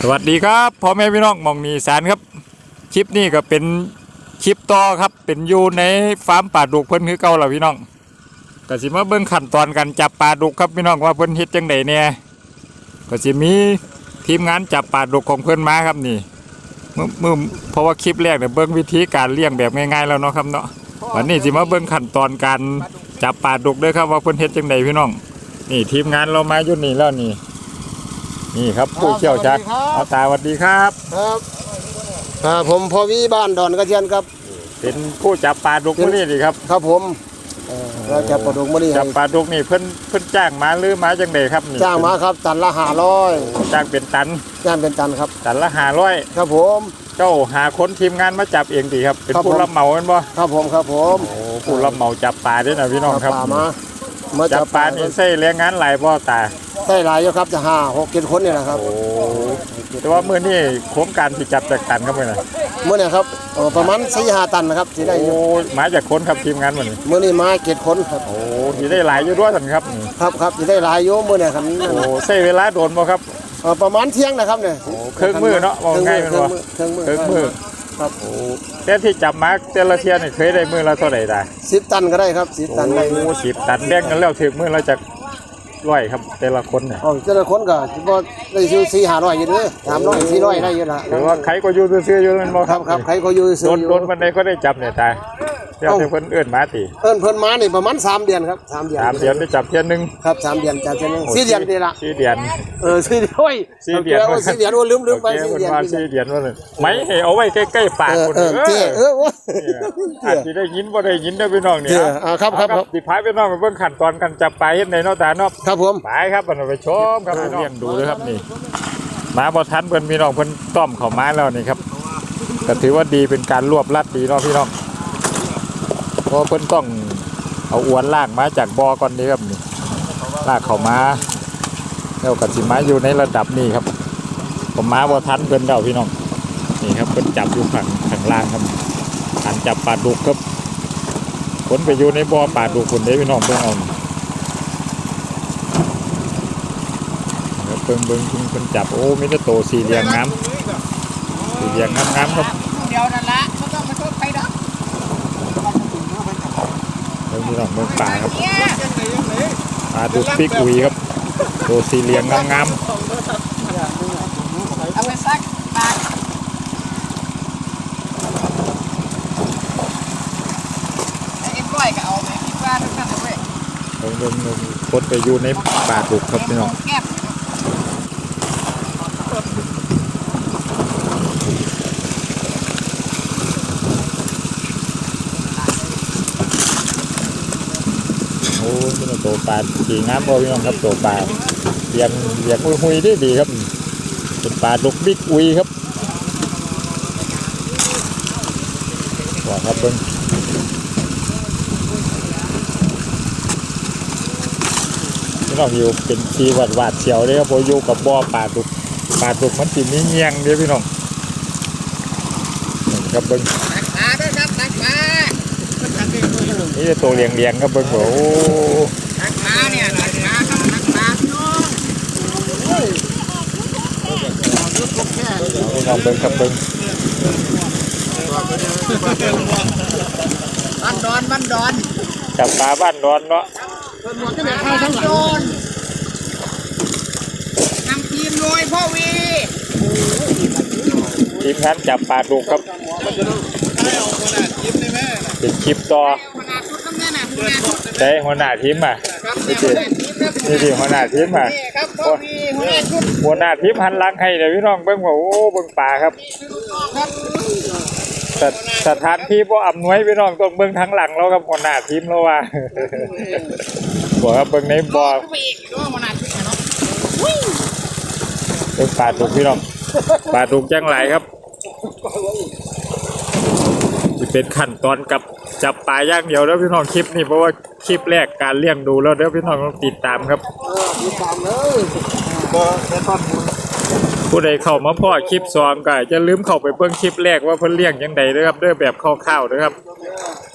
สวัสดีครับพ่อแม่พี่น้องมองนีสารครับคลิปนี้ก็เป็นคลิปต่อครับเป็นอยู่ในฟาร์มป่าดุกเพิ่นคือเก่าล่ะพี่น้องก็สิมาเบิ่งขั้นตอนการจับปลาดุกครับพี่น้องว่าเพิ่นเฮ็ดจังไดเนี่ยก็สิมีทีมงานจับปลาดุกของเพิ่นมาครับนี่เมื่อเพราะว่าคลิปแรกเนี่ยเบิ่งวิธีการเลี้ยงแบบง่ายๆแล้วเนาะครับเนาะวันนี้สิมาเบิ่งขั้นตอนการจับปลาดุกด้อครับว่าเพิ่นเฮ็ดจังไดพี่น้องนี่ทีมงานเรามาอยู่นี่แล้วนี่ นี่ครับผู้เชี่ยวชาญครับ เอาตาสวัสดีครับ ครับอ่าผมพอวีบ้านดอนกระเทียนครับ เป็นผู้จับปลาดุกมื้อนี้ดีครับ ครับผมเอ่อเราจะประดุกมานี่จับปลาดุกนี่เพิ่นเพิ่นจ้างมาหรือมาจังไดครับนี่จ้างมาครับตันละห้าร้อยจ้างเป็นตันจ้างเป็นตันครับ ตันละห้าร้อยครับผม เจ้าหาคนทีมงานมาจับเองดีครับ เป็นครับผู้ผม รับเหมาแม่นบ่ครับผมครับผมโอ้ผู้รับเหมาจับปลาด้วยนะพี่น้องครับป่ามามาจับปลานี่ใส่แรงงานหลายบ่ตา ใส่หลายอยู่ครับจะห้าหกเจ็ดคนนี่แหละครับโอ้แต่ว่ามื้อนี้โครงการสิจับจากตันครับมื้อน่ะเมื่อเนี่ยครับเอ่อประมาณสี่ห้าตันนะครับที่ได้อโอ้ยู่มาจากคนครับทีมงานมื้อนี้เมื่อนี้มาเจ็ดคนครับโอ้สิได้หลายอยู่ด้วยซั่นครับนี่ครับครับที่ได้หลายอยู่เมื่อเนี่ยครับนั่นโอ้น่ะใช้เวลาโดนบ่ครับ เอ่อประมาณเที่ยงนะครับเนี่ยโอ้ครึ่งมื้อเนาะว่าครึ่งง่ายมื้อแม่นครึ่งบ่มื้อครึ่งมื้อครึ่งมื้อครับโอ้แต่ที่จับมาแต่ละเที่ยนี่เคยได้มื้อละเท่าไหร่ได้สิบตันก็ได้ครับสิบตันได้อยู่โอ้สิบตันแบ่งกันแล้วถึงมื้อละจัก ร้อยครับ แต่ละคนเนี่ย เอาแต่ละคนก็บ่ได้ซื้อสี่ห้าร้อยอยู่เด้อสามร้อยสี่ร้อยได้อยู่ละหรือว่าใครก็อยู่ซื่อๆอยู่นั่นบ่ครับครับใครก็อยู่ซื้โดอนอยู่โดนวันใดก็ได้จับเนี่ยตาย เดี๋ยวเอ้าแต่เพิ่นเอื้อนมาติเอิ้นเพิ่นมานี่ประมาณสามเดือนครับสามเดือนสามเดือนได้จับเที่ยหนึงครับสามเดือนจัดเดือนหนึงสี่เดือนนี่ละสี่เดือนเออสี่เดือนโอ้ยสี่เดือนโสี่เดือนโอ้ลืมลืมไปโอเคสี่เพิ่นเดือนว่าสี่สี่เดือนเดือนว่าเลยไหมให้เอาไว้ใกล้ๆปากเออคนเออเจ้เออโอ้ยอาจสิได้ยินบ่ได้ยินเด้อพี่น้องเนี่ยเจ้อ่าครับครับครับสิพาพี่น้องไปเบิ่งขั้นตอนการจับปลาเฮ็ดในเนาะตาเนาะครับผมไปครับมันไปชมครับพี่น้องเลี้ยงดูเลยครับนี่มาบอทันเพิ่นพี่น้องเพิ่นต้อมเข้ามาแล้วนี่ครับก็ถือว่าดีเป็นการรวบรัดดีเนาะพี่น้องเพราะเพิ่นต้องเอาอวนลากมาจากบ่อก่อนนี้ครับนี่ลากเข้ามาแล้วก็สิมาอยู่ในระดับนี้ครับ ผมมาบอทันเพิ่นเดาพี่น้องนี่ครับเพิ่นจับอยู่ข้างข้างล่างครับการจับปลาดุกครับคนไปอยู่ในบ่อปลาดุกคนเด้พี่น้องเพิ่งเอาเบิ่งเบิ่งเพิ่นจับโอ้มีแต่โตสี่เหลี่ยมงามสี่เหลี่ยมงามงามๆครับเดียวนั่นละไม่ต้องมาโทษใครดอก เบิ่งพี่น้องเบิ่งปลาครับเนี่ยปลาดุกปิกอุยครับโตสี่เหลี่ยมงามงามเอาไปซักปากไอ้เอ็มร้อยก็เอาไหมคิดว่าทุกท่านเลยเว้ยๆเบิ่งเบิ่งเบิ่งคนไปอยู่ในปลาดุกครับพี่น้อง แก้ม โอ้ พี่น้องโตปลาสีงามพอพี่น้องครับโตปลาเหลี่ยมเหลี่ยมหุยๆดีดีครับเป็นปลาดุกบิ๊กอุยครับว่าครับเบิ่งพี่น้องอยู่เป็นทีหวาดหวาดเฉียวเลยครับพออยู่กับบ่อปลาดุกปลาดุกมันสิมีเงียงเด้อพี่น้องครับเบิ่งนี่จะตัวเลียงเลียงๆครับเบิ้งโอ้ ตักปลาเนี่ยตักปลาครับตักปลาพี่น้องพี่น้องเบิ้งครับเบิ้งบ้านดอนบ้านดอนจับปลาบ้านร้อนเนาะบ้านดอนนำทีมโดยพ่อวีทีมงานจับปลาดุกครับเป็นคลิปต่อขนาดชุดน้ำแน่น่ะคุณแม่ชุดใช้หัวหน้าทีมมาครับเนี่ยหัวหน้าทีมครับนี่ดิหัวหน้าทีมมานี่ครับพ่อวีหัวหน้าชุดหัวหน้าทีมหันหลังให้เลยพี่น้องเบิ้งว่าโอ้เบิ้งปลาครับครับสถสถานที่บ่อำนวยพี่น้องต้องเบิ้งทั้งหลังเราครับหัวหน้าทีมเราว่าบอกครับเบิ้งในบ่อเข้าไปอีกด้วยหัวหน้าชุดเนาะเบิ้งปลาดุกพี่น้องปลาดุกจังไหลครับจะเป็นขั้นตอนกับ จับปลาย่างเดียวแล้วพี่น้องคลิปนี้เพราะว่าคลิปแรกการเลี้ยงดูแล้วเดี๋ยวพี่น้องต้องติดตามครับเออมีตามเลยบ่แค่ตอนผู้ใดเข้ามาพ่อคลิปซองก็จะลืมเข้าไปเบิ่งคลิปแรกว่าเพิ่นเลี้ยงยังไงนะครับเด้อแบบคร่าวๆนะครับ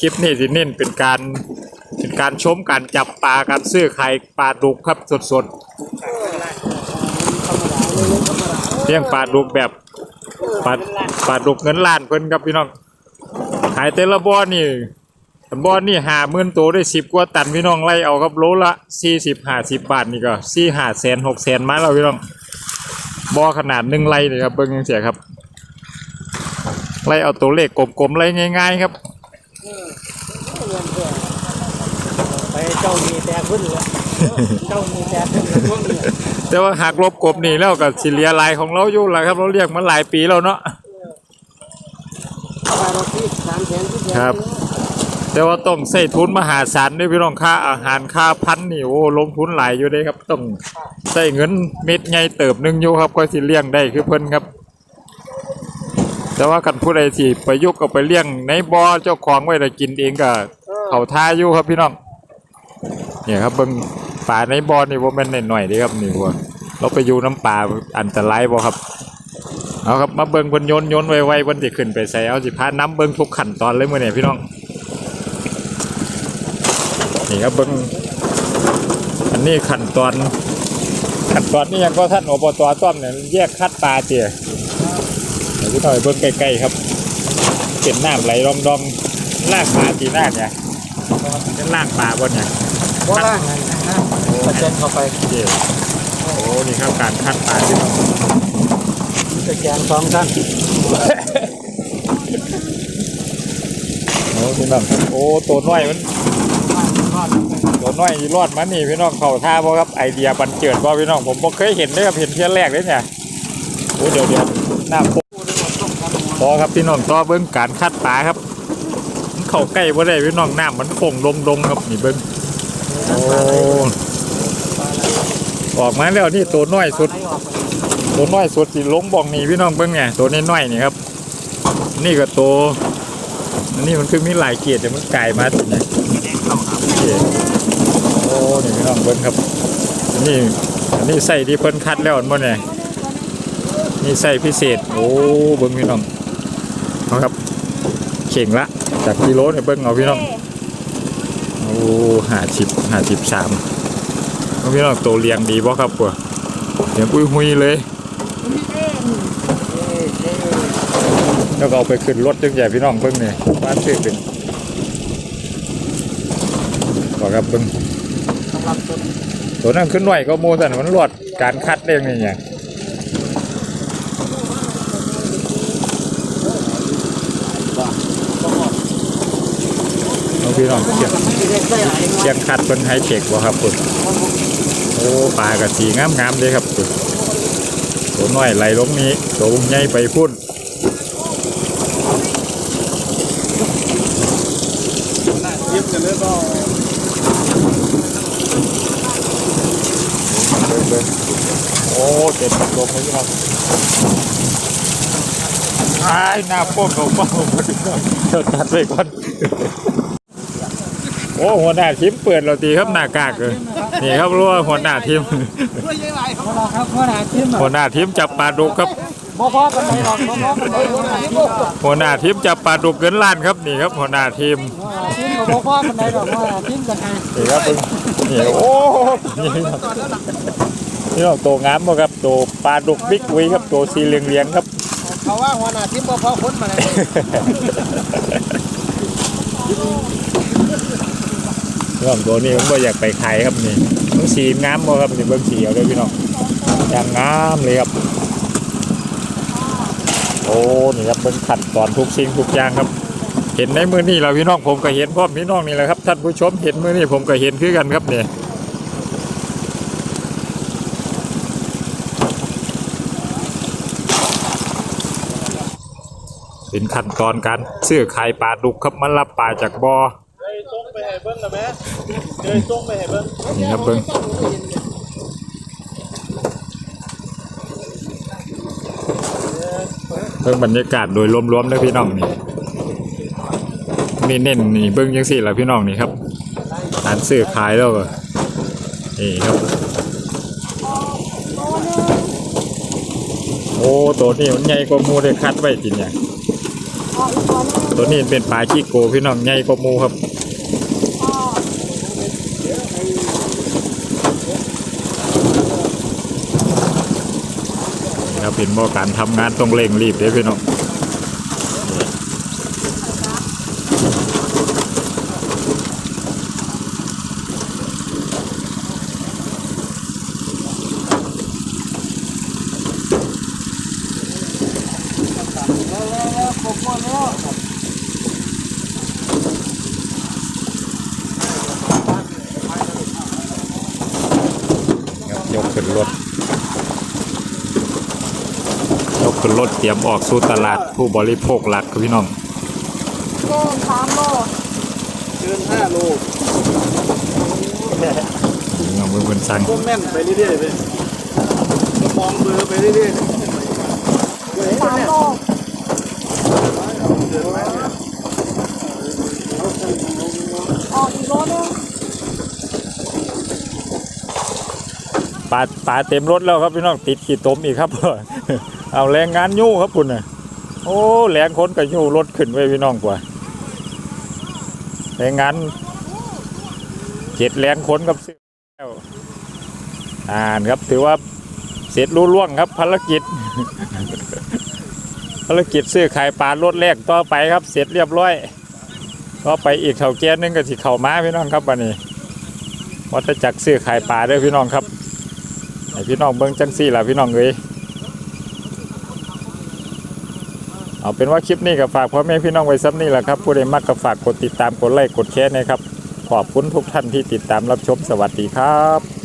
คลิปนี้สิเน้นเป็นการเป็นการชมการจับปลาการซื้อขายปลาดุกครับสดธรรมดาเลี้ยงปลาดุกแบบปลาปลาดุกเงินล้านเพิ่นครับพี่น้อง ขายแต่ละบ่อนี่บ่อนี่หาหมื่นตัวได้สิบกว่าตันพี่น้องไล่เอาครับโลละสี่สิบห้าสิบบาทนี่ก็สี่ห้าแสนหกแสนมาแล้วพี่น้องบ่อขนาดหนึ่งไร่เลยครับเบิ่งยังเสียครับ ไล่เอาตัวเลขกลมๆไล่ง่าย ๆ ครับไปเจ้ามีแต่ขึ้นเลยเจ้ามีแต่ขึ้นเลยแต่ว่าหากลบกบนี่แล้วก็สิเหลียลายของเราอยู่แล้วครับ เราเรียกมาหลายปีแล้วเนาะ ครับ แต่ว่าต้องใส่ทุนมหาศาลด้วยพี่น้องค่าอาหารค่าพันนี่โอ้ลงทุนหลายอยู่เด้ครับ ต้องใส่เงินเม็ดใหญ่เติบหนึงอยู่ครับก็สิเลี้ยงได้คือเพิ่นครับ แต่ว่ากันผู้ใดที่ไปยุกก็ไปเลี้ยงในบ่อเจ้าของไว้ได้กินเองก็เขาท่าอยู่ครับพี่น้องเนี่ยครับเบิ่งปลาในบ่อนี่บ่แม่นหน้อยๆด้ครับนี่ว่าเราไปอยู่น้ำปลาอันตรายบ่ครับ เอาครับมาเบิ่งเพิ่นโยนโยนไวๆเพิ่นสิขึ้นไปใส่เอาสิพาน้ำเบิ่งทุกขั้นตอนเลยมื้อนี้พี่น้องนี่ครับเบิ่งอันนี้ขั้นตอนขั้นตอนนี้ยังก็ท่านอบตต้อมเนี่ยแยกคัดปลาเจียเดี๋ยวพี่ถอยเบิ่งใกล้ๆครับเป็นน้ำไหลรองๆลากปลาจีน่าเนี่ยเป็นลากปลาบนเนี่ยบ่ล่างนั่นนะกระเจนเข้าไปเจียโอ้นี่ครับการคัดปลาพี่น้อง ตะแกรงสองชั้นโอ้พี่น้องโอ้ตัวน้อยมันตัวน้อยอีรอดมานี่พี่น้องเข่าท่าบ่ครับไอเดียบันเจิดบ่พี่น้องผมบ่เคยเห็นเลยครับเห็นเที่ยแรกเลยเนี่ยโอ้เดี๋ยวเดี๋ยวหน้าปุ๊บต่อครับพี่น้องต่อเบิ้งการคัดปลาครับเข้าใกล้บ่ได้พี่น้องน้ำมันคงลงลงครับนี่เบิ้งโอ้ออกมาแล้วนี่ตัวน้อยสุด ตัวน้อยสุดสิลงบ่องนี่พี่น้องเบิ้งเนี่ยตัวน้อยๆนี่ครับ นี่ก็ตัวอันนี้มันคือมีหลายเกียรติแต่มันไก่มาตัวนี้โอ้นี่พี่น้องเบิ้งครับอันนี่อันนี้ใส่ที่เพิ่นคัดแล้วอันบ่เนี่ยนี่ใส่พิเศษ โอ้เบิ้งพี่น้องเอาครับ เข่งละจากกิโลเนี่ยเบิ้งเอาพี่น้องโอ้ห้าสิบห้าสิบสามพี่น้องโตเรียงดีบ่ครับปัวเรียงอุ้ยหุยเลย แล้วก็เอาไปขึ้นรถจังใหญ่พี่น้องเบิ้งเนี่ยบ้านชื่อเป็นก็ครับเบิ้งตัวนั้นขึ้นหน่อยก็โมแต่มันรวดการคัดเองนี่ไงเอาพี่น้องเชียงเชียงคัดเป็นไฮเทคบ่ครับคุณโอ้ปลากระสีงามงามๆเลยครับคุณตัวน้อยไหลลงนี้ตัวใหญ่ไปพุ่นเบิ่งเบิ่ง โอ้เจ็บลมเลยพี่น้องไอ้หน้าโป้งของป้องมาพี่น้เดี๋ยวตัดไปก่อน โอ้หัวหน้าทีมเปิดเราตีครับหน้ากากเลยนี่ครับรู้ว่าหัวหน้าทีมหัวหน้าทีมจับปลาดุกครับ บ่พอกันไหนหรอกบ่พอกันไหนขนาดที่หัวหน้าทีมจับปลาดุกเกินล้านครับนี่ครับหัวหน้าทีมทีมก็บ่พอกันไหนหรอกว่าทีมกันหานี่ครับเพิ่งนี่โอ้นี่ครับนี่เราโตงามบ่ครับโตปลาดุกบิ๊กอุยครับโตสีเหลืองๆครับเขาว่าหัวหน้าทีมบ่พอคนมาเลยพี่น้องตัวนี้ผมก็อยากไปขายครับนี่มันสีงามบ่ครับนี่เบิ่งสีเอาเลยพี่น้องอย่างงามเลยครับ โอ้นี่ครับเบิ่งขัดตอนทุกสิ่งทุกอย่างครับ เห็นในมือนี่เราพี่น้องผมก็เห็นพร้อมพี่น้องนี่แหละครับท่านผู้ชมเห็นมือนี่ผมก็เห็นคือกันครับเนี่ยเป็นขั้นตอนการซื้อขายปลาดุกครับมันรับปลาจากบ่อส่งไปให้เบิ่งนะแม่เคยส่งไปให้เบิ่งนี่ครับเบิ้ง เบิ้งบรรยากาศโดยรวมๆนะพี่น้องนี่นี่เน้นนี่เบิ้งยังสี่ละพี่น้องนี่ครับการซื้อขายแล้วก็นี่ครับ โอ้ตัวนี้มันใหญ่กว่ามูได้คัดไว้จริงเนี่ยตัวนี้เป็นปลาขี้โกพี่น้องใหญ่กว่ามูครับ ค ครับ เป็นบ่การทำงานต้องเร่งรีบเด้พี่น้องครับยกขึ้นรถ ยก ขึ้นรถเตรียมออกสู่ตลาดผู้บริโภคหลักครับพี่น้องโลสามโลเกินห้าโลเงามือเพิ่นสั่งก็แม่นไปเรื่อยๆไปมองเบอร์ไปเรื่อยๆสามโลออกอีกโลนึงปลาปลาเต็มรถแล้วครับพี่น้องติดขีดตมอีกครับ เอาแรงงานยู่ครับคุณน่ะโอ้แรงคนกับยู่รถขึ้นไว้พี่น้องกว่าแรงงานเจ็ดแรงคนกับเสื้อแล้วอ่านครับถือว่าเสร็จรุ่ล่วงครับภารกิจ ภารกิจซื้อขายปลารถแรกต่อไปครับ เสร็จเรียบร้อยต่อไปอีกเท่าแก่นึงก็สิเข่าม้าพี่น้องครับวันนี้วัฏจักรซื้อขายปลาด้อพี่น้องครับพี่น้องเบิ่งจังซี่ล่ะพี่น้องเอ้ย เอาเป็นว่าคลิปนี้ก็ฝากพ่อแม่พี่น้องไว้ซ้ำนี่แหละครับ ผู้ใดมักก็ฝากกดติดตามกดไลค์กดแชร์นะครับ ขอบคุณทุกท่านที่ติดตามรับชมสวัสดีครับ